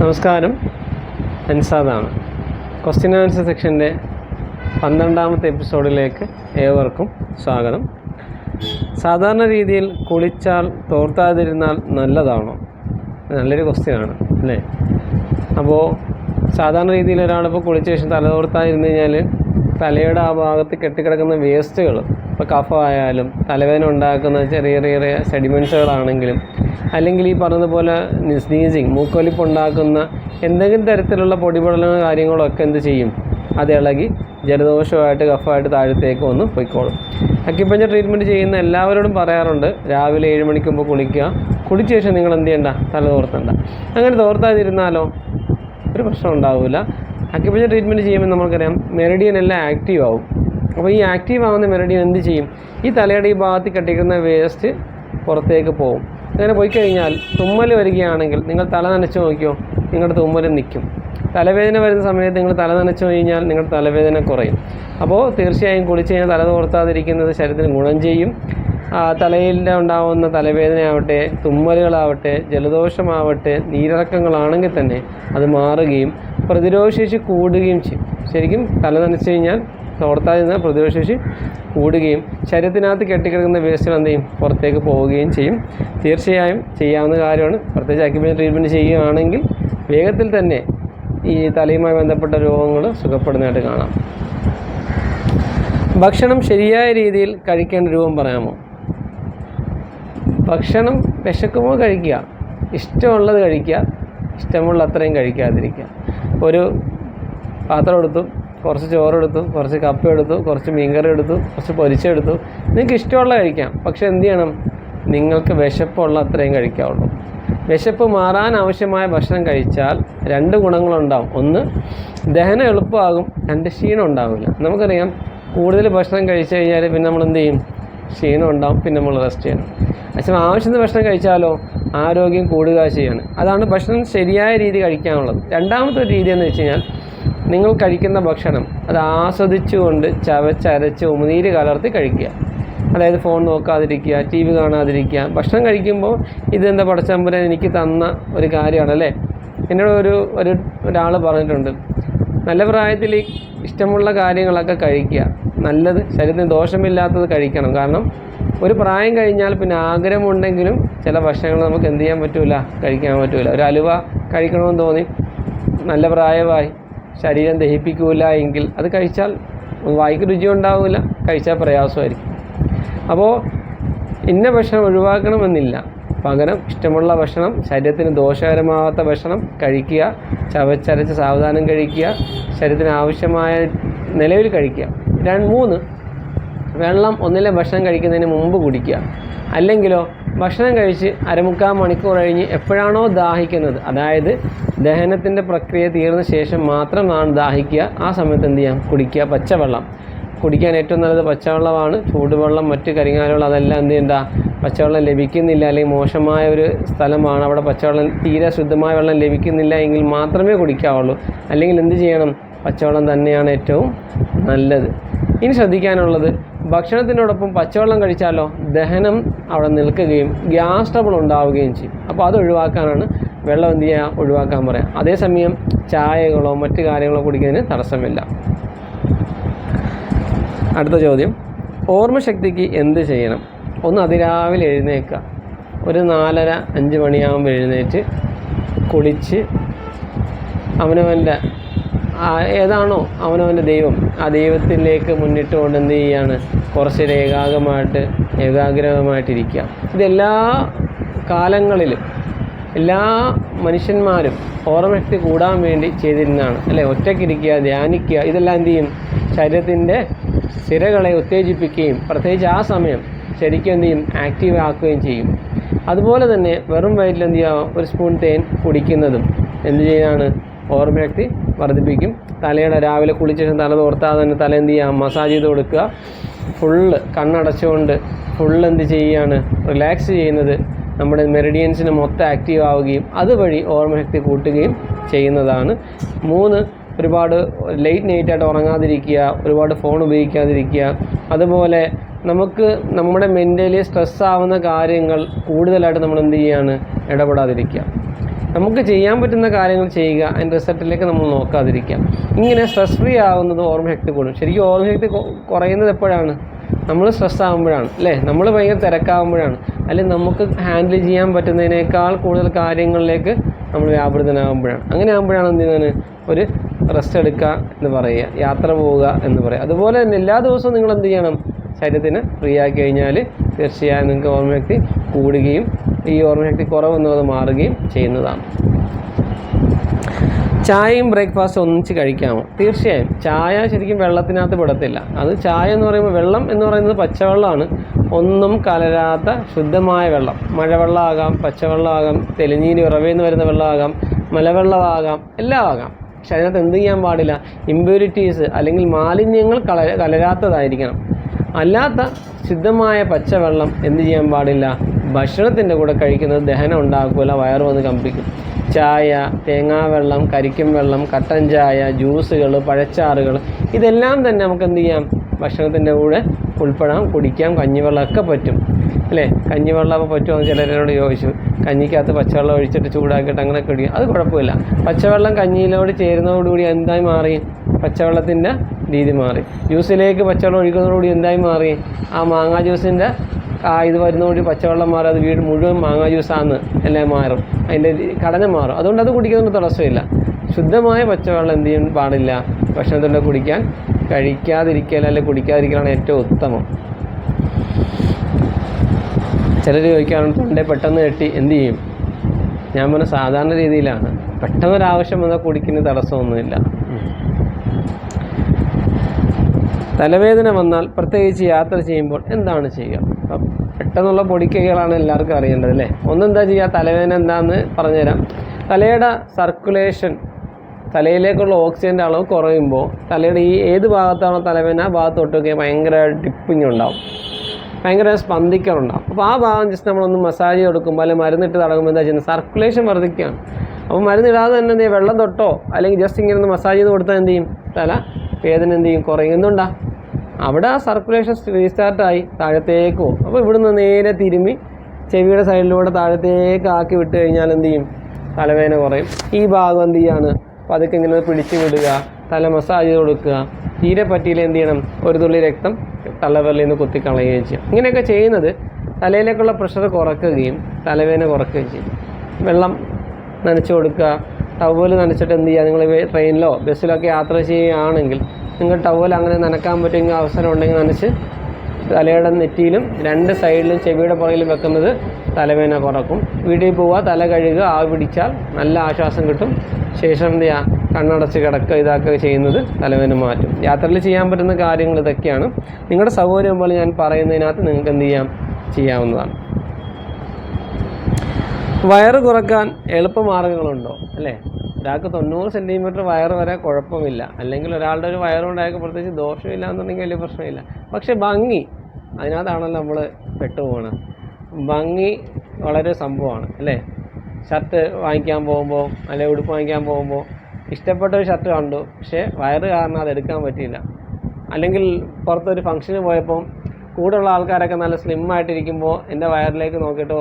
നമസ്കാരം. അൻസാദാണ് question answer സെക്ഷന്റെ പന്ത്രണ്ടാമത്തെ എപ്പിസോഡിലേക്ക് ഏവർക്കും സ്വാഗതം. സാധാരണ രീതിയിൽ കുളിച്ചാൽ തോർത്താതിരുന്നാൽ നല്ലതാണോ? നല്ലൊരു ക്വസ്റ്റ്യനാണ് അല്ലേ? അപ്പോൾ സാധാരണ രീതിയിൽ ഒരാളിപ്പോൾ കുളിച്ച ശേഷം തല തോർത്താതിരുന്ന് കഴിഞ്ഞാൽ തലയുടെ ആ ഭാഗത്ത് കെട്ടിക്കിടക്കുന്ന വേസ്റ്റുകൾ ഇപ്പോൾ കഫമായാലും തലവേദന ഉണ്ടാക്കുന്ന ചെറിയ ചെറിയ സെഡിമെൻസുകളാണെങ്കിലും അല്ലെങ്കിൽ ഈ പറഞ്ഞതുപോലെ സ്നീസിങ് മൂക്കൊലിപ്പ് ഉണ്ടാക്കുന്ന എന്തെങ്കിലും തരത്തിലുള്ള പൊടിപടലങ്ങൾ കാര്യങ്ങളൊക്കെ എന്ത് ചെയ്യും? അത് ഇളകി ജലദോഷമായിട്ട് കഫമായിട്ട് താഴത്തേക്ക് വന്ന് പൊയ്ക്കോളും. അക്യുപഞ്ചർ ട്രീറ്റ്മെന്റ് ചെയ്യുന്ന എല്ലാവരോടും പറയാറുണ്ട് രാവിലെ ഏഴ് മണിക്ക് മുമ്പ് കുളിക്കുക കുളിച്ച ശേഷം നിങ്ങൾ എന്ത് ചെയ്യണ്ട? തല തോർത്തണ്ട. അങ്ങനെ തോർത്താതിരുന്നാലോ ഒരു പ്രശ്നം ഉണ്ടാവില്ല അക്യുപഞ്ചർ ട്രീറ്റ്മെന്റ് ചെയ്യുമ്പോൾ നമുക്കറിയാം മെറിഡിയൻ എല്ലാം ആക്റ്റീവ് ആവും. അപ്പോൾ ഈ ആക്റ്റീവ് ആവുന്ന മെറിഡിയൻ എന്ത് ചെയ്യും? ഈ തലയുടെ ഈ ഭാഗത്ത് കെട്ടിക്കുന്ന വേസ്റ്റ് പുറത്തേക്ക് പോകും അങ്ങനെ പോയി കഴിഞ്ഞാൽ തുമ്മൽ വരികയാണെങ്കിൽ നിങ്ങൾ തല നനച്ച് നോക്കിയോ? നിങ്ങളുടെ തുമ്മൽ നിൽക്കും തലവേദന വരുന്ന സമയത്ത് നിങ്ങൾ തല നനച്ച് കഴിഞ്ഞാൽ നിങ്ങളുടെ തലവേദന കുറയും. അപ്പോൾ തീർച്ചയായും കുളിച്ച് കഴിഞ്ഞാൽ തല തോർത്താതിരിക്കുന്നത് ശരീരത്തിന് ഗുണം ചെയ്യും. തലയിലെ ഉണ്ടാവുന്ന തലവേദനയാവട്ടെ തുമ്മലുകളാവട്ടെ ജലദോഷമാവട്ടെ നീരിറക്കങ്ങളാണെങ്കിൽ തന്നെ അത് മാറുകയും പ്രതിരോധശേഷി കൂടുകയും ചെയ്യും. ശരിക്കും തല നനച്ച് കഴിഞ്ഞാൽ തോർത്താതിരുന്നാൽ പ്രതിരോധശേഷി കൂടുകയും ശരീരത്തിനകത്ത് കെട്ടിക്കിടക്കുന്ന വേസ്റ്റുകൾ എന്ത് ചെയ്യും? പുറത്തേക്ക് പോവുകയും ചെയ്യും. തീർച്ചയായും ചെയ്യാവുന്ന കാര്യമാണ്. പ്രത്യേകിച്ച് അക്യുപഞ്ചർ ട്രീറ്റ്മെന്റ് ചെയ്യുകയാണെങ്കിൽ വേഗത്തിൽ തന്നെ ഈ തലയുമായി ബന്ധപ്പെട്ട രോഗങ്ങൾ സുഖപ്പെടുന്നതായിട്ട് കാണാം. ഭക്ഷണം ശരിയായ രീതിയിൽ കഴിക്കേണ്ട രൂപം പറയാമോ? ഭക്ഷണം വിശക്കുമ്പോൾ കഴിക്കുക. ഇഷ്ടമുള്ളത് കഴിക്കുക. ഇഷ്ടമുള്ള അത്രയും കഴിക്കാതിരിക്കുക. ഒരു പാത്രം എടുത്തു കുറച്ച് ചോറെടുത്തു കുറച്ച് കപ്പ എടുത്തു കുറച്ച് മീൻകറി എടുത്തു കുറച്ച് പൊരിച്ചെടുത്തു. നിങ്ങൾക്ക് ഇഷ്ടമുള്ള കഴിക്കാം. പക്ഷെ എന്ത് ചെയ്യണം? നിങ്ങൾക്ക് വിശപ്പുള്ള അത്രയും കഴിക്കാവുള്ളൂ. വിശപ്പ് മാറാൻ ആവശ്യമായ ഭക്ഷണം കഴിച്ചാൽ രണ്ട് ഗുണങ്ങളുണ്ടാവും. ഒന്ന് ദഹനം എളുപ്പമാകും. രണ്ട് ക്ഷീണം ഉണ്ടാവില്ല. നമുക്കറിയാം കൂടുതൽ ഭക്ഷണം കഴിച്ചു കഴിഞ്ഞാൽ പിന്നെ നമ്മൾ എന്ത് ചെയ്യും? ക്ഷീണം ഉണ്ടാവും. പിന്നെ നമ്മൾ റെസ്റ്റ് ചെയ്യണം. അച്ഛൻ ആവശ്യത്തിന് ഭക്ഷണം കഴിച്ചാലോ? ആരോഗ്യം കൂടുക ചെയ്യാണ് അതാണ് ഭക്ഷണം ശരിയായ രീതി കഴിക്കാനുള്ളത്. രണ്ടാമത്തെ രീതി എന്ന് വെച്ച് കഴിഞ്ഞാൽ നിങ്ങൾ കഴിക്കുന്ന ഭക്ഷണം അത് ആസ്വദിച്ചുകൊണ്ട് ചവച്ചരച്ച് ഉമിനീര് കലർത്തി കഴിക്കുക. അതായത് ഫോൺ നോക്കാതിരിക്കുക ടി വി കാണാതിരിക്കുക. ഭക്ഷണം കഴിക്കുമ്പോൾ ഇതെന്താ പടച്ചമ്പുരൻ എനിക്ക് തന്ന ഒരു കാര്യമാണല്ലേ എന്നോട് ഒരു ഒരു ഒരാൾ പറഞ്ഞിട്ടുണ്ട്. നല്ല പ്രായത്തിൽ ഇഷ്ടമുള്ള കാര്യങ്ങളൊക്കെ കഴിക്കുക. നല്ലത് ശരീരത്തിന് ദോഷമില്ലാത്തത് കഴിക്കണം. കാരണം ഒരു പ്രായം കഴിഞ്ഞാൽ പിന്നെ ആഗ്രഹമുണ്ടെങ്കിലും ചില ഭക്ഷണങ്ങൾ നമുക്ക് എന്ത് ചെയ്യാൻ പറ്റില്ല കഴിക്കാൻ പറ്റില്ല ഒരു അലുവ കഴിക്കണമെന്ന് തോന്നി. നല്ല പ്രായമായി. ശരീരം ദഹിപ്പിക്കൂല എങ്കിൽ അത് കഴിച്ചാൽ വായിക്ക് രുചി ഉണ്ടാവില്ല കഴിച്ചാൽ പ്രയാസമായിരിക്കും. അപ്പോൾ ഇന്ന ഭക്ഷണം ഒഴിവാക്കണമെന്നില്ല. പകരം ഇഷ്ടമുള്ള ഭക്ഷണം ശരീരത്തിന് ദോഷകരമാവാത്ത ഭക്ഷണം കഴിക്കുക ചവച്ചരച്ച് സാവധാനം കഴിക്കുക ശരീരത്തിന് ആവശ്യമായ നിലവിൽ കഴിക്കുക. രണ്ട് മൂന്ന് വെള്ളം ഒന്നിലെ ഭക്ഷണം കഴിക്കുന്നതിന് മുമ്പ് കുടിക്കുക. അല്ലെങ്കിലോ ഭക്ഷണം കഴിച്ച് അരമുക്കാൽ മണിക്കൂർ കഴിഞ്ഞ് എപ്പോഴാണോ ദാഹിക്കുന്നത്. അതായത് ദഹനത്തിന്റെ പ്രക്രിയ തീർന്ന ശേഷം മാത്രമാണ് ദാഹിക്കുക. ആ സമയത്ത് എന്ത് ചെയ്യാം? കുടിക്കുക. പച്ചവെള്ളം. കുടിക്കാൻ ഏറ്റവും നല്ലത് പച്ചവെള്ളമാണ്. ചൂടുവെള്ളം മറ്റ് കരിങ്ങാലുള്ള അതെല്ലാം എന്ത് ചെയ്യണ്ട? പച്ചവെള്ളം ലഭിക്കുന്നില്ല. അല്ലെങ്കിൽ മോശമായ ഒരു സ്ഥലമാണ്. അവിടെ പച്ചവെള്ളം തീരെ ശുദ്ധമായ വെള്ളം ലഭിക്കുന്നില്ല എങ്കിൽ മാത്രമേ കുടിക്കാവുള്ളൂ. അല്ലെങ്കിൽ എന്ത് ചെയ്യണം? പച്ചവെള്ളം തന്നെയാണ് ഏറ്റവും നല്ലത്. ഇനി ശ്രദ്ധിക്കാനുള്ളത് ഭക്ഷണത്തിനോടൊപ്പം പച്ചവെള്ളം കഴിച്ചാലോ ദഹനം അവിടെ നിൽക്കുകയും ഗ്യാസ് ട്രബിൾ ഉണ്ടാവുകയും ചെയ്യും. അപ്പോൾ അത് ഒഴിവാക്കാനാണ് വെള്ളം എന്ത് ചെയ്യുക? ഒഴിവാക്കാൻ പറയാം അതേസമയം ചായകളോ മറ്റു കാര്യങ്ങളോ കുടിക്കുന്നതിന് തടസ്സമില്ല. അടുത്ത ചോദ്യം. ഓർമ്മശക്തിക്ക് എന്ത് ചെയ്യണം? ഒന്ന് അതിരാവിലെ എഴുന്നേൽക്കുക. ഒരു നാലര അഞ്ച് മണിയാകുമ്പോൾ എഴുന്നേറ്റ് കുളിച്ച് അവനവന്റെ ഏതാണോ അവനവന്റെ ദൈവം. ആ ദൈവത്തിലേക്ക് മുന്നിട്ടുകൊണ്ട് എന്ത് ചെയ്യാണ്? കുറച്ച് ഏകാഗ്രമായിട്ട് ഏകാഗ്രമായിട്ടിരിക്കുക. ഇതെല്ലാ കാലങ്ങളിലും എല്ലാ മനുഷ്യന്മാരും ഓർമ്മശക്തി കൂടാൻ വേണ്ടി ചെയ്തിരുന്നതാണ്. അല്ലേ? ഒറ്റയ്ക്കിരിക്കുക ധ്യാനിക്കുക ഇതെല്ലാം എന്ത് ചെയ്യും? ശരീരത്തിന്റെ സിരകളെ ഉത്തേജിപ്പിക്കുകയും പ്രത്യേകിച്ച് ആ സമയം ശരിക്കും എന്ത് ചെയ്യും? ആക്റ്റീവ് ആക്കുകയും ചെയ്യും. അതുപോലെ തന്നെ വെറും വയറ്റിൽ എന്ത് ചെയ്യുക? ഒരു സ്പൂൺ തേൻ കുടിക്കുന്നതും. എന്ത് ചെയ്യാണ് ഓർമ്മശക്തി വർദ്ധിപ്പിക്കും. തലയുടെ രാവിലെ കുളിച്ച ശേഷം തല തോർത്താതെ തന്നെ തല എന്ത് ചെയ്യുക മസാജ് ചെയ്ത് കൊടുക്കുക. ഫുള്ള് കണ്ണടച്ചുകൊണ്ട് ഫുള്ള് എന്ത് ചെയ്യുകയാണ്? റിലാക്സ് ചെയ്യുന്നത്. നമ്മുടെ മെറിഡിയൻസിന് മൊത്തം ആക്റ്റീവ് ആവുകയും അതുവഴി ഓർമ്മശക്തി കൂട്ടുകയും ചെയ്യുന്നതാണ്. മൂന്ന് ഒരുപാട് ലേറ്റ് നൈറ്റ് ആയിട്ട് ഉറങ്ങാതിരിക്കുക ഒരുപാട് ഫോൺ ഉപയോഗിക്കാതിരിക്കുക. അതുപോലെ നമുക്ക് നമ്മുടെ മെന്റലി സ്ട്രെസ് ആവുന്ന കാര്യങ്ങൾ കൂടുതലായിട്ട് നമ്മൾ എന്ത് ചെയ്യുകയാണ്? ഇടപെടാതിരിക്കുക. നമുക്ക് ചെയ്യാൻ പറ്റുന്ന കാര്യങ്ങൾ ചെയ്യുക അതിന്റെ റിസൾട്ടിലേക്ക് നമ്മൾ നോക്കാതിരിക്കാം. ഇങ്ങനെ സ്ട്രെസ് ഫ്രീ ആവുന്നത് ഓർമ്മശക്തി കൂടും. ശരിക്കും ഓർമ്മശക്തി കുറയുന്നത് എപ്പോഴാണ്? നമ്മൾ സ്ട്രെസ് ആകുമ്പോഴാണ് അല്ലേ? നമ്മൾ ഭയങ്കര തിരക്കാകുമ്പോഴാണ് അല്ലെങ്കിൽ നമുക്ക് ഹാൻഡിൽ ചെയ്യാൻ പറ്റുന്നതിനേക്കാൾ കൂടുതൽ കാര്യങ്ങളിലേക്ക് നമ്മൾ വ്യാപൃതനാകുമ്പോഴാണ് അങ്ങനെ ആകുമ്പോഴാണ് എന്ത് ചെയ്യുന്നത്? ഒരു റെസ്റ്റ് എടുക്കുക എന്ന് പറയുക യാത്ര പോവുക എന്ന് പറയുക. അതുപോലെ തന്നെ എല്ലാ ദിവസവും നിങ്ങൾ എന്ത് ചെയ്യണം? ശരീരത്തിന് ഫ്രീ ആക്കി കഴിഞ്ഞാൽ തീർച്ചയായും നിങ്ങൾക്ക് ഓർമ്മ വ്യക്തി കൂടുകയും ഈ ഓർമ്മശക്തി കുറവെന്നുള്ളത് മാറുകയും ചെയ്യുന്നതാണ്. ചായയും ബ്രേക്ക്ഫാസ്റ്റ് ഒന്നിച്ച് കഴിക്കാമോ? തീർച്ചയായും. ചായ ശരിക്കും വെള്ളത്തിനകത്ത് പെടത്തില്ല. അത് ചായ എന്ന് പറയുമ്പോൾ വെള്ളം എന്ന് പറയുന്നത് പച്ചവെള്ളമാണ്. ഒന്നും കലരാത്ത ശുദ്ധമായ വെള്ളം. മഴവെള്ളമാകാം പച്ചവെള്ളമാകാം തെളിനീര് ഉറവേന്ന് വരുന്ന വെള്ളമാകാം മലവെള്ളമാകാം എല്ലാം ആകാം പക്ഷെ അതിനകത്ത് എന്ത് ചെയ്യാൻ പാടില്ല. ഇമ്പ്യൂരിറ്റീസ് അല്ലെങ്കിൽ മാലിന്യങ്ങൾ കല കലരാത്തതായിരിക്കണം. അല്ലാത്ത ശുദ്ധമായ പച്ചവെള്ളം എന്ത് ചെയ്യാൻ പാടില്ല? ഭക്ഷണത്തിന്റെ കൂടെ കഴിക്കുന്നത് ദഹനം ഉണ്ടാക്കില്ല വയറ് വന്ന് കമ്പിക്കും. ചായ തേങ്ങാവെള്ളം കരിക്കും വെള്ളം കട്ടൻ ചായ ജ്യൂസുകൾ പഴച്ചാറുകൾ ഇതെല്ലാം തന്നെ നമുക്ക് എന്ത് ചെയ്യാം? ഭക്ഷണത്തിന്റെ കൂടെ ഉൾപ്പെടാം കുടിക്കാം കഞ്ഞിവെള്ളമൊക്കെ പറ്റും. അല്ലേ? കഞ്ഞിവെള്ളം പറ്റുമോ എന്ന് ചിലരോട് ചോദിച്ചു. കഞ്ഞിക്കകത്ത് പച്ചവെള്ളം ഒഴിച്ചിട്ട് ചൂടാക്കിയിട്ട് അങ്ങനെ കുടിക്കും. അത് കുഴപ്പമില്ല. പച്ചവെള്ളം കഞ്ഞിയിലോട് ചേരുന്നതോടുകൂടി എന്തായി മാറി? പച്ചവെള്ളത്തിന്റെ രീതി മാറി. ജ്യൂസിലേക്ക് പച്ചവെള്ളം ഒഴിക്കുന്നതോടുകൂടി എന്തായി മാറി? ആ മാങ്ങാ ജ്യൂസിന്റെ ആ ഇത് വരുന്നതോടുകൂടി പച്ചവെള്ളം മാറും അത് വീട് മുഴുവൻ മാങ്ങാ ജ്യൂസാന്ന് എല്ലാം മാറും. അതിന്റെ കടന മാറും. അതുകൊണ്ട് അത് കുടിക്കുന്നതിന് തടസ്സമില്ല. ശുദ്ധമായ പച്ചവെള്ളം എന്ത് ചെയ്യാൻ പാടില്ല. ഭക്ഷണത്തിന്റെ കുടിക്കാൻ കഴിക്കാതിരിക്കൽ അല്ലെങ്കിൽ കുടിക്കാതിരിക്കലാണ് ഏറ്റവും ഉത്തമം. ചിലർ ചോദിക്കാറുണ്ട് തൊണ്ടേ പെട്ടെന്ന് കെട്ടി എന്ത് ചെയ്യും? ഞാൻ പറഞ്ഞ സാധാരണ രീതിയിലാണ്. പെട്ടെന്നൊരാവശ്യം വന്നാൽ കുടിക്കുന്ന തടസ്സമൊന്നുമില്ല. തലവേദന വന്നാൽ പ്രത്യേകിച്ച് യാത്ര ചെയ്യുമ്പോൾ എന്താണ് ചെയ്യുക? അപ്പം പെട്ടെന്നുള്ള പൊടിക്കൈകളാണ് എല്ലാവർക്കും അറിയേണ്ടത് അല്ലേ? ഒന്നെന്താ ചെയ്യുക? തലവേദന എന്താണെന്ന് പറഞ്ഞുതരാം. തലയുടെ സർക്കുലേഷൻ തലയിലേക്കുള്ള ഓക്സിജന്റെ അളവ് കുറയുമ്പോൾ തലയുടെ ഈ ഏത് ഭാഗത്താണോ തലവേദന ആ ഭാഗത്തോട്ടൊക്കെ ഭയങ്കര ഡിപ്പിങ് ഉണ്ടാവും. ഭയങ്കര സ്പന്ദിക്കലുണ്ടാവും അപ്പോൾ ആ ഭാഗം ജസ്റ്റ് നമ്മളൊന്ന് മസാജ് കൊടുക്കുമ്പോൾ അല്ലെങ്കിൽ മരുന്നിട്ട് തടകുമ്പോൾ എന്താ ചെയ്യുന്നത്? സർക്കുലേഷൻ വർദ്ധിക്കുകയാണ്. അപ്പോൾ മരുന്നിടാതെ തന്നെ എന്ത് ചെയ്യും? വെള്ളം തൊട്ടോ അല്ലെങ്കിൽ ജസ്റ്റ് ഇങ്ങനെ ഒന്ന് മസാജ് ചെയ്ത് കൊടുത്താൽ എന്ത് ചെയ്യും? തല വേദന എന്ത് ചെയ്യും? കുറയും അവിടെ ആ സർക്കുലേഷൻ റീസ്റ്റാർട്ടായി താഴത്തേക്ക് പോകും അപ്പോൾ ഇവിടുന്ന് നേരെ തിരുമ്മി ചെവിയുടെ സൈഡിലൂടെ താഴത്തേക്ക് ആക്കി വിട്ട് കഴിഞ്ഞാൽ എന്ത് ചെയ്യും? തലവേദന കുറയും. ഈ ഭാഗം എന്ത് ചെയ്യാണ്? പതുക്കെ ഇങ്ങനെ പിടിച്ചു വിടുക തല മസാജ് കൊടുക്കുക. തീരെ പറ്റിയില്ല എന്ത് ചെയ്യണം? ഒരു തുള്ളി രക്തം തലവരലിൽ നിന്ന് കുത്തിക്കളയുകയും ചെയ്യും. ഇങ്ങനെയൊക്കെ ചെയ്യുന്നത് തലയിലേക്കുള്ള പ്രഷർ കുറക്കുകയും തലവേദന കുറക്കുകയും ചെയ്യും. വെള്ളം നനച്ചു കൊടുക്കുക. ടവൽ നനച്ചിട്ട് എന്ത് ചെയ്യുക? നിങ്ങൾ ട്രെയിനിലോ ബസ്സിലോ ഒക്കെ യാത്ര ചെയ്യുകയാണെങ്കിൽ നിങ്ങൾ ടവൽ അങ്ങനെ നനക്കാൻ പറ്റുന്ന അവസരം ഉണ്ടെങ്കിൽ നനച്ച് തലയുടെ നെറ്റിയിലും രണ്ട് സൈഡിലും ചെവിയുടെ പുറകിലും വെക്കുന്നത് തലവേദന കുറക്കും. വീട്ടിൽ പോവുക തല കഴുകുക ആവി പിടിച്ചാൽ നല്ല ആശ്വാസം കിട്ടും. ശേഷം എന്ത് ചെയ്യുക കണ്ണടച്ച് കിടക്കുക ഇതാക്കുക ചെയ്യുന്നത് തലവേദന മാറ്റും. യാത്രയിൽ ചെയ്യാൻ പറ്റുന്ന കാര്യങ്ങൾ ഇതൊക്കെയാണ്. നിങ്ങളുടെ സൗകര്യം പോലെ ഞാൻ പറയുന്നതിനകത്ത് നിങ്ങൾക്ക് എന്ത് ചെയ്യാം? ചെയ്യാവുന്നതാണ്. വയറ് കുറയ്ക്കാൻ എളുപ്പമാർഗങ്ങളുണ്ടോ അല്ലേ? ഒരാൾക്ക് തൊണ്ണൂറ് സെന്റിമീറ്റർ വയറ് വരെ കുഴപ്പമില്ല. അല്ലെങ്കിൽ ഒരാളുടെ ഒരു വയറുകൊണ്ടായപ്പോൾ പ്രത്യേകിച്ച് ദോഷമില്ല എന്നുണ്ടെങ്കിൽ വലിയ പ്രശ്നമില്ല. പക്ഷെ ഭംഗി അതിനകത്താണല്ലോ നമ്മൾ പെട്ടുപോകണം ഭംഗി വളരെ സംഭവമാണ് അല്ലേ? ഷർട്ട് വാങ്ങിക്കാൻ പോകുമ്പോൾ അല്ലെങ്കിൽ ഉടുപ്പ് വാങ്ങിക്കാൻ പോകുമ്പോൾ ഇഷ്ടപ്പെട്ട ഒരു ഷർട്ട് കണ്ടു. പക്ഷേ വയറ് കാരണം അത് എടുക്കാൻ പറ്റിയില്ല. അല്ലെങ്കിൽ പുറത്തൊരു ഫംഗ്ഷന് പോയപ്പോൾ കൂടെയുള്ള ആൾക്കാരൊക്കെ നല്ല സ്ലിം ആയിട്ടിരിക്കുമ്പോൾ എന്റെ വയറിലേക്ക് നോക്കിയിട്ടോ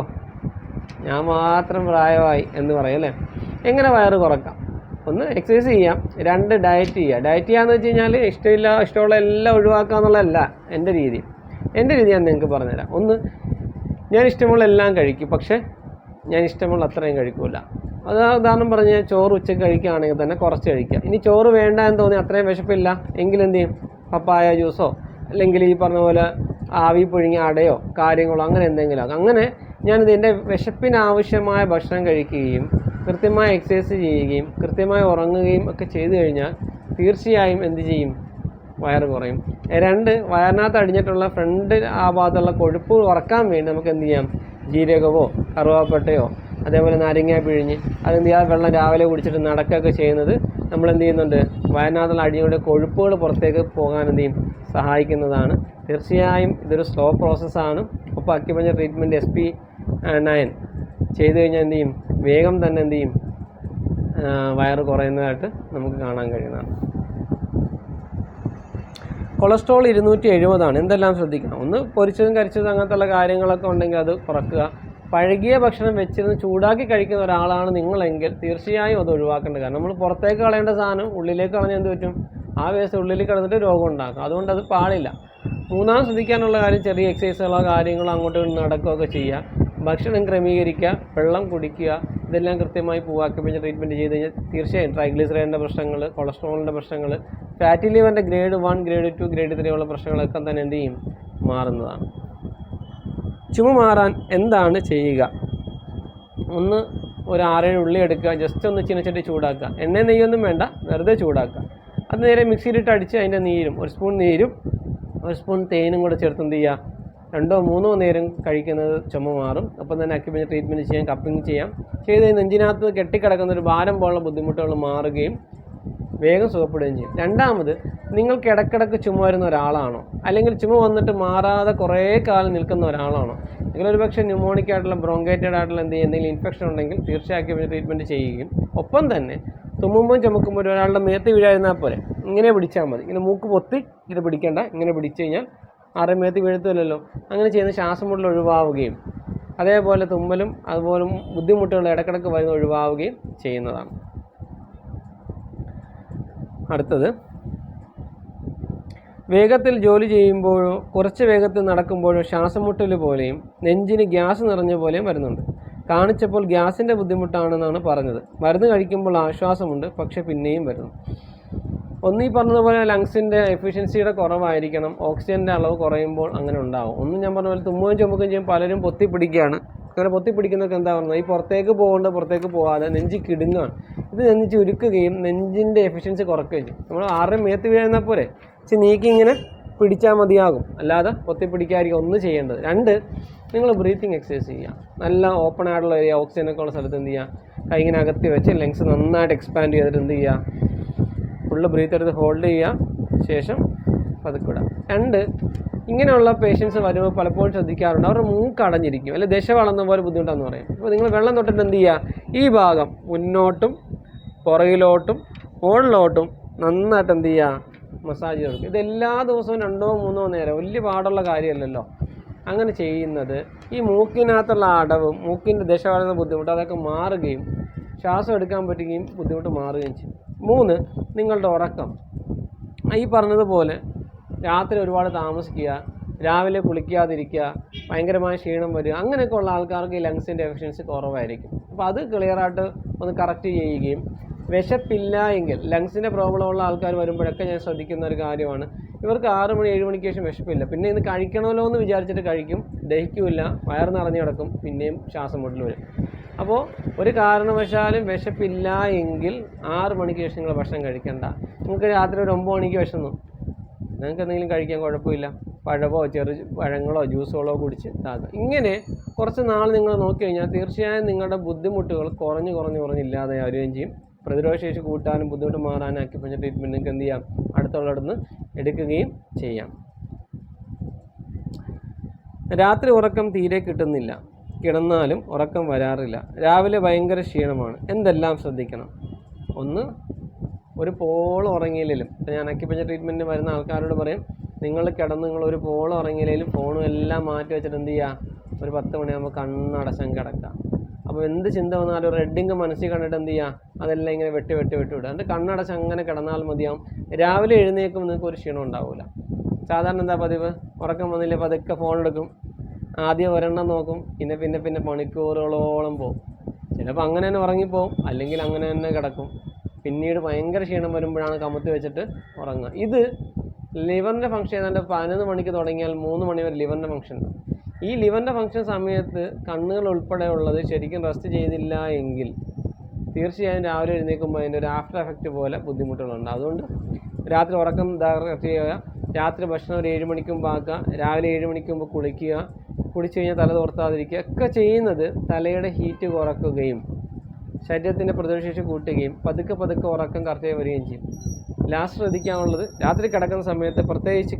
ഞാൻ മാത്രം പ്രായമായി എന്ന് പറയും അല്ലേ? എങ്ങനെ വയറ് കുറക്കാം? ഒന്ന് എക്സസൈസ് ചെയ്യാം. രണ്ട് ഡയറ്റ് ചെയ്യുക. ഡയറ്റ് ചെയ്യാന്ന് വെച്ച് കഴിഞ്ഞാൽ ഇഷ്ടമില്ല ഇഷ്ടമുള്ള എല്ലാം ഒഴിവാക്കുക എന്നുള്ളതല്ല എന്റെ രീതി. എന്റെ രീതി ഞാൻ നിങ്ങൾക്ക് പറഞ്ഞുതരാം. ഒന്ന് ഞാൻ ഇഷ്ടമുള്ള എല്ലാം കഴിക്കും പക്ഷേ ഞാൻ ഇഷ്ടമുള്ള അത്രയും കഴിക്കില്ല അത് ഉദാഹരണം പറഞ്ഞ് ചോറ് ഉച്ചയ്ക്ക് കഴിക്കുകയാണെങ്കിൽ തന്നെ കുറച്ച് കഴിക്കുക ഇനി ചോറ് വേണ്ട എന്ന് തോന്നി അത്രയും വിശപ്പില്ല. എങ്കിൽ എന്ത് ചെയ്യും? പപ്പായ ജ്യൂസോ അല്ലെങ്കിൽ ഈ പറഞ്ഞ പോലെ ആവി പുഴുങ്ങിയ അടയോ കാര്യങ്ങളോ അങ്ങനെ എന്തെങ്കിലും അങ്ങനെ ഞാനിത് എന്റെ വിശപ്പിനാവശ്യമായ ഭക്ഷണം കഴിക്കുകയും കൃത്യമായ എക്സസൈസ് ചെയ്യുകയും കൃത്യമായി ഉറങ്ങുകയും ഒക്കെ ചെയ്തു കഴിഞ്ഞാൽ തീർച്ചയായും എന്ത് ചെയ്യും? വയർ കുറയും. രണ്ട് വയറിനകത്ത് അടിഞ്ഞിട്ടുള്ള ഫ്രണ്ട് ആ ഭാഗത്തുള്ള കൊഴുപ്പ് കുറയ്ക്കാൻ വേണ്ടി നമുക്ക് എന്ത് ചെയ്യാം? ജീരകമോ കറുവാപ്പട്ടയോ അതേപോലെ നാരങ്ങ പിഴിഞ്ഞ് അതെന്ത് ചെയ്യാം? വെള്ളം രാവിലെ കുടിച്ചിട്ട് നടക്കുകയൊക്കെ ചെയ്യുന്നത് നമ്മൾ എന്ത് ചെയ്യുന്നുണ്ട്? വയനാട്ടിലെ അടിയുടെ കൊഴുപ്പുകൾ പുറത്തേക്ക് പോകാൻ എന്ത് ചെയ്യും? സഹായിക്കുന്നതാണ്. തീർച്ചയായും ഇതൊരു സ്ലോ പ്രോസസ്സാണ് ഒപ്പം acupuncture treatment S P nine ചെയ്തു കഴിഞ്ഞാൽ എന്ത് ചെയ്യും? വേഗം തന്നെ എന്ത് ചെയ്യും? വയറ് കുറയുന്നതായിട്ട് നമുക്ക് കാണാൻ കഴിയുന്നതാണ്. കൊളസ്ട്രോൾ ഇരുന്നൂറ്റി എഴുപതാണ് എന്തെല്ലാം ശ്രദ്ധിക്കണം? ഒന്ന് പൊരിച്ചതും കരിച്ചതും അങ്ങനത്തുള്ള കാര്യങ്ങളൊക്കെ ഉണ്ടെങ്കിൽ അത് കുറക്കുക. പഴകിയ ഭക്ഷണം വെച്ചിരുന്ന് ചൂടാക്കി കഴിക്കുന്ന ഒരാളാണ് നിങ്ങളെങ്കിൽ തീർച്ചയായും അത് ഒഴിവാക്കേണ്ട കാരണം നമ്മൾ പുറത്തേക്ക് കളയേണ്ട സാധനം ഉള്ളിലേക്ക് കളഞ്ഞാൽ എന്ത് പറ്റും? ആ വേസ്റ്റ് ഉള്ളിൽ കിടന്നിട്ട് രോഗം ഉണ്ടാക്കും. അതുകൊണ്ട് അത് പാടില്ല. മൂന്നാം ശ്രദ്ധിക്കാനുള്ള കാര്യം ചെറിയ എക്സസൈസുകളോ കാര്യങ്ങളോ അങ്ങോട്ടും നടക്കുകയൊക്കെ ചെയ്യുക. ഭക്ഷണം ക്രമീകരിക്കുക വെള്ളം കുടിക്കുക ഇതെല്ലാം കൃത്യമായി പൂവാക്കി ട്രീറ്റ്മെന്റ് ചെയ്ത് കഴിഞ്ഞാൽ തീർച്ചയായും ട്രൈഗ്ലിസറൈഡിന്റെ പ്രശ്നങ്ങൾ കൊളസ്ട്രോളിന്റെ പ്രശ്നങ്ങൾ fatty ലിവറിന്റെ grade one grade two grade three ഉള്ള പ്രശ്നങ്ങളൊക്കെ തന്നെ എന്ത് ചെയ്യും? മാറുന്നതാണ്. ചുമ മാറാൻ എന്താണ് ചെയ്യുക? ഒന്ന് ഒരു ആറേഴ് ഉള്ളി എടുക്കുക ജസ്റ്റ് ഒന്ന് ചിനച്ചട്ടി ചൂടാക്കുക. എണ്ണ നെയ്യൊന്നും വേണ്ട വെറുതെ ചൂടാക്കുക. അത് നേരെ മിക്സിയിലിട്ട് അടിച്ച് അതിന്റെ നീരും ഒരു സ്പൂൺ നീരും ഒരു സ്പൂൺ തേനും കൂടെ ചേർത്ത് എന്ത് ചെയ്യുക? രണ്ടോ മൂന്നോ നേരം കഴിക്കുന്നത് ചുമ മാറും. അപ്പം തന്നെ അക്യുപഞ്ചർ ട്രീറ്റ്മെന്റ് ചെയ്യാം കപ്പിംഗ് ചെയ്യാം. ചെയ്ത് നെഞ്ചിനകത്ത് കെട്ടിക്കിടക്കുന്ന ഒരു ഭാരം പോലുള്ള ബുദ്ധിമുട്ടുകൾ മാറുകയും വേഗം സുഖപ്പെടുകയും ചെയ്യും. രണ്ടാമത് നിങ്ങൾക്ക് ഇടക്കിടക്ക് ചുമ വരുന്ന ഒരാളാണോ? അല്ലെങ്കിൽ ചുമ വന്നിട്ട് മാറാതെ കുറേ കാലം നിൽക്കുന്ന ഒരാളാണോ? നിങ്ങളൊരു പക്ഷേ ന്യൂമോണിക് ആയിട്ടുള്ള ബ്രോങ്കേറ്റഡ് ആയിട്ടുള്ള എന്തെങ്കിലും എന്തെങ്കിലും ഇൻഫെക്ഷൻ ഉണ്ടെങ്കിൽ തീർച്ചയായും ട്രീറ്റ്മെന്റ് ചെയ്യുകയും. ഒപ്പം തന്നെ തുമ്മുമ്പോൾ ചുമക്കുമ്പോൾ ഒരാളുടെ മേത്ത് വീഴായിരുന്നാൽ പോലെ ഇങ്ങനെ പിടിച്ചാൽ മതി. ഇങ്ങനെ മൂക്ക് പൊത്തി ഇത് പിടിക്കേണ്ട. ഇങ്ങനെ പിടിച്ചു കഴിഞ്ഞാൽ ആരുടെ വീഴ്ത്തുമല്ലോ അങ്ങനെ ചെയ്യുന്ന ശ്വാസം മുട്ടൽ ഒഴിവാവുകയും അതേപോലെ തുമ്മലും അതുപോലെ ബുദ്ധിമുട്ടുകൾ ഇടക്കിടക്ക് വരുന്ന ഒഴിവാവുകയും ചെയ്യുന്നതാണ്. അടുത്തത് വേഗത്തിൽ ജോലി ചെയ്യുമ്പോഴോ കുറച്ച് വേഗത്തിൽ നടക്കുമ്പോഴോ ശ്വാസം മുട്ടൽ പോലെയും നെഞ്ചിന് ഗ്യാസ് നിറഞ്ഞ പോലെയും വരുന്നുണ്ട്. കാണിച്ചപ്പോൾ ഗ്യാസിന്റെ ബുദ്ധിമുട്ടാണെന്നാണ് പറഞ്ഞത്. മരുന്ന് കഴിക്കുമ്പോൾ ആശ്വാസമുണ്ട് പക്ഷെ പിന്നെയും വരുന്നു. ഒന്ന് ഈ പറഞ്ഞതുപോലെ ലങ്സിന്റെ എഫിഷ്യൻസിയുടെ കുറവായിരിക്കണം. ഓക്സിജന്റെ അളവ് കുറയുമ്പോൾ അങ്ങനെ ഉണ്ടാവും. ഒന്നും ഞാൻ പറഞ്ഞ പോലെ തുമ്മുകയും ചുമക്കുകയും ചെയ്യും പലരും പൊത്തി പിടിക്കുകയാണ് അങ്ങനെ പൊത്തി പിടിക്കുന്നതൊക്കെ എന്താ പറയുന്നത്? ഈ പുറത്തേക്ക് പോകേണ്ട പുറത്തേക്ക് പോകാതെ നെഞ്ചി കിടുങ്ങാണ് ഇത് നെഞ്ചി ചുരുക്കുകയും നെഞ്ചിന്റെ എഫിഷ്യൻസി കുറക്കുകയും ചെയ്യും. നമ്മൾ ആരുടെ മേത്ത് വീഴുന്ന പോലെ പക്ഷെ നീക്കി ഇങ്ങനെ പിടിച്ചാൽ മതിയാകും. അല്ലാതെ പൊത്തി പിടിക്കാതിരിക്കുക ഒന്നും ചെയ്യേണ്ടത്. രണ്ട് നിങ്ങൾ ബ്രീത്തിങ് എക്സസൈസ് ചെയ്യുക. നല്ല ഓപ്പൺ ആയിട്ടുള്ള ഏരിയ ഓക്സിജനൊക്കെ ഉള്ള സ്ഥലത്ത് എന്ത് ചെയ്യുക? കൈ ഇങ്ങനെ അകത്തി വെച്ച് ലങ്സ് നന്നായിട്ട് എക്സ്പാൻഡ് ചെയ്തിട്ട് എന്ത് ചെയ്യുക? ഫുള്ള് ബ്രീത്ത് എടുത്ത് ഹോൾഡ് ചെയ്യുക ശേഷം പതുക്കെ വിടാം. രണ്ട് ഇങ്ങനെയുള്ള പേഷ്യൻസ് വരുമ്പോൾ പലപ്പോഴും ശ്രദ്ധിക്കാറുണ്ട്. അവരുടെ മൂക്ക് അടഞ്ഞിരിക്കും. അല്ലെങ്കിൽ ദശ വളർന്ന പോലെ ബുദ്ധിമുട്ടാന്ന് പറയും. അപ്പോൾ നിങ്ങൾ വെള്ളം തൊട്ടിട്ട് എന്ത് ചെയ്യുക? ഈ ഭാഗം മുന്നോട്ടും പുറകിലോട്ടും മുകളിലോട്ടും നന്നായിട്ട് എന്ത് ചെയ്യുക? മസാജ് കൊടുക്കും ഇതെല്ലാ ദിവസവും രണ്ടോ മൂന്നോ നേരം വലിയ പാടുള്ള കാര്യമല്ലല്ലോ. അങ്ങനെ ചെയ്യുന്നത് ഈ മൂക്കിനകത്തുള്ള അടവും മൂക്കിന്റെ ദശ വളരുന്ന ബുദ്ധിമുട്ട് അതൊക്കെ മാറുകയും ശ്വാസം എടുക്കാൻ പറ്റുകയും ബുദ്ധിമുട്ട് മാറുകയും ചെയ്യും. മൂന്ന് നിങ്ങളുടെ ഉറക്കം. ഈ പറഞ്ഞതുപോലെ രാത്രി ഒരുപാട് താമസിക്കുക രാവിലെ കുളിക്കാതിരിക്കുക ഭയങ്കരമായ ക്ഷീണം വരിക അങ്ങനെയൊക്കെ ഉള്ള ആൾക്കാർക്ക് ഈ ലങ്സിന്റെ എഫിഷ്യൻസി കുറവായിരിക്കും. അപ്പോൾ അത് ക്ലിയറായിട്ട് ഒന്ന് കറക്റ്റ് ചെയ്യുകയും വിശപ്പില്ല എങ്കിൽ ലങ്സിന്റെ പ്രോബ്ലം ഉള്ള ആൾക്കാർ വരുമ്പോഴൊക്കെ ഞാൻ ശ്രദ്ധിക്കുന്ന ഒരു കാര്യമാണ് ഇവർക്ക് ആറ് മണി ഏഴ് മണിക്ക് ശേഷം വിശപ്പില്ല. പിന്നെ ഇന്ന് കഴിക്കണമല്ലോ എന്ന് വിചാരിച്ചിട്ട് കഴിക്കും ദഹിക്കില്ല വയർ നിറഞ്ഞു കിടക്കും പിന്നെയും ശ്വാസം മുട്ടിൽ വരും. അപ്പോൾ ഒരു കാരണവശാലും വിശപ്പില്ല എങ്കിൽ ആറ് മണിക്ക് ശേഷം നിങ്ങൾ ഭക്ഷണം കഴിക്കണ്ട. നിങ്ങൾക്ക് രാത്രി ഒരു ഒമ്പത് മണിക്ക് വിശന്നു. നിങ്ങൾക്ക് എന്തെങ്കിലും കഴിക്കാൻ കുഴപ്പമില്ല. പഴമോ ചെറു പഴങ്ങളോ ജ്യൂസുകളോ കുടിച്ച് ഇതാക്കുക ഇങ്ങനെ കുറച്ച് നാൾ നിങ്ങൾ നോക്കി കഴിഞ്ഞാൽ തീർച്ചയായും നിങ്ങളുടെ ബുദ്ധിമുട്ടുകൾ കുറഞ്ഞ് കുറഞ്ഞ് കുറഞ്ഞ് ഇല്ലാതെ വരികയും ചെയ്യും. പ്രതിരോധശേഷി കൂട്ടാനും ബുദ്ധിമുട്ട് മാറാനും അക്യുപഞ്ചർ ട്രീറ്റ്മെന്റ് നിങ്ങൾക്ക് എന്ത് ചെയ്യാം? അടുത്തുള്ളിടത്ത് എടുക്കുകയും ചെയ്യാം. രാത്രി ഉറക്കം തീരെ കിട്ടുന്നില്ല. കിടന്നാലും ഉറക്കം വരാറില്ല. രാവിലെ ഭയങ്കര ക്ഷീണമാണ്. എന്തെല്ലാം ശ്രദ്ധിക്കണം? ഒന്ന് ഒരു പോൾ ഉറങ്ങിയില്ലെങ്കിലും ഇപ്പം ഞാൻ അക്യുപഞ്ചർ ട്രീറ്റ്മെന്റിന് വരുന്ന ആൾക്കാരോട് പറയും നിങ്ങൾ കിടന്ന് നിങ്ങൾ ഒരു പോൾ ഉറങ്ങിയില്ലെങ്കിലും ഫോണും എല്ലാം മാറ്റി വെച്ചിട്ട് എന്ത് ചെയ്യുക ഒരു പത്ത് മണിയാകുമ്പോൾ കണ്ണടച്ചങ്ങ് കിടക്കുക അപ്പോൾ എന്ത് ചിന്ത വന്നാലും റെഡിങ് മനസ്സിൽ കണ്ടിട്ട് എന്ത് ചെയ്യുക അതെല്ലാം ഇങ്ങനെ വെട്ടി വെട്ടി വെട്ടി വിടുക. എന്നിട്ട് കണ്ണടച്ച് അങ്ങനെ കിടന്നാൽ മതിയാവും. രാവിലെ എഴുന്നേൽക്കുമ്പോൾ നിങ്ങൾക്ക് ഒരു ക്ഷീണം ഉണ്ടാവില്ല സാധാരണ എന്താ പതിവ്? ഉറക്കം വന്നില്ല പതുക്കെ ഫോൺ എടുക്കും. ആദ്യം ഒരെണ്ണം നോക്കും. പിന്നെ പിന്നെ പിന്നെ മണിക്കൂറുകളോളം പോകും ചിലപ്പോൾ അങ്ങനെ തന്നെ ഉറങ്ങിപ്പോവും. അല്ലെങ്കിൽ അങ്ങനെ തന്നെ കിടക്കും. പിന്നീട് ഭയങ്കര ക്ഷീണം വരുമ്പോഴാണ് കമത്തി വെച്ചിട്ട് ഉറങ്ങുക. ഇത് ലിവറിന്റെ ഫംഗ്ഷൻ ഏതാണ്ട് പതിനൊന്ന് മണിക്ക് തുടങ്ങിയാൽ മൂന്ന് മണി വരെ ലിവറിന്റെ ഫംഗ്ഷൻ ഈ ലിവറിന്റെ ഫംഗ്ഷൻ സമയത്ത് കണ്ണുകൾ ഉൾപ്പെടെ ഉള്ളത് ശരിക്കും റെസ്റ്റ് ചെയ്തില്ല എങ്കിൽ തീർച്ചയായും രാവിലെ എഴുന്നേൽക്കുമ്പോൾ അതിന്റെ ഒരു ആഫ്റ്റർ എഫക്റ്റ് പോലെ ബുദ്ധിമുട്ടുകളുണ്ട്. അതുകൊണ്ട് രാത്രി ഉറക്കം ചെയ്യുക. രാത്രി ഭക്ഷണം ഒരു ഏഴ് മണിക്ക് മുമ്പ് ആക്കുക രാവിലെ ഏഴ് മണിക്ക് മുമ്പ് കുളിക്കുക. കുളിച്ച് കഴിഞ്ഞാൽ തല തോർത്താതിരിക്കുക. ഒക്കെ ചെയ്യുന്നത് തലയുടെ ഹീറ്റ് കുറക്കുകയും ശരീരത്തിന്റെ പ്രതിരോധശേഷി കൂട്ടുകയും പതുക്കെ പതുക്കെ ഉറക്കം കറക്റ്റായി വരികയും ചെയ്യും. ലാസ്റ്റ് ശ്രദ്ധിക്കാനുള്ളത് രാത്രി കിടക്കുന്ന സമയത്ത് പ്രത്യേകിച്ച്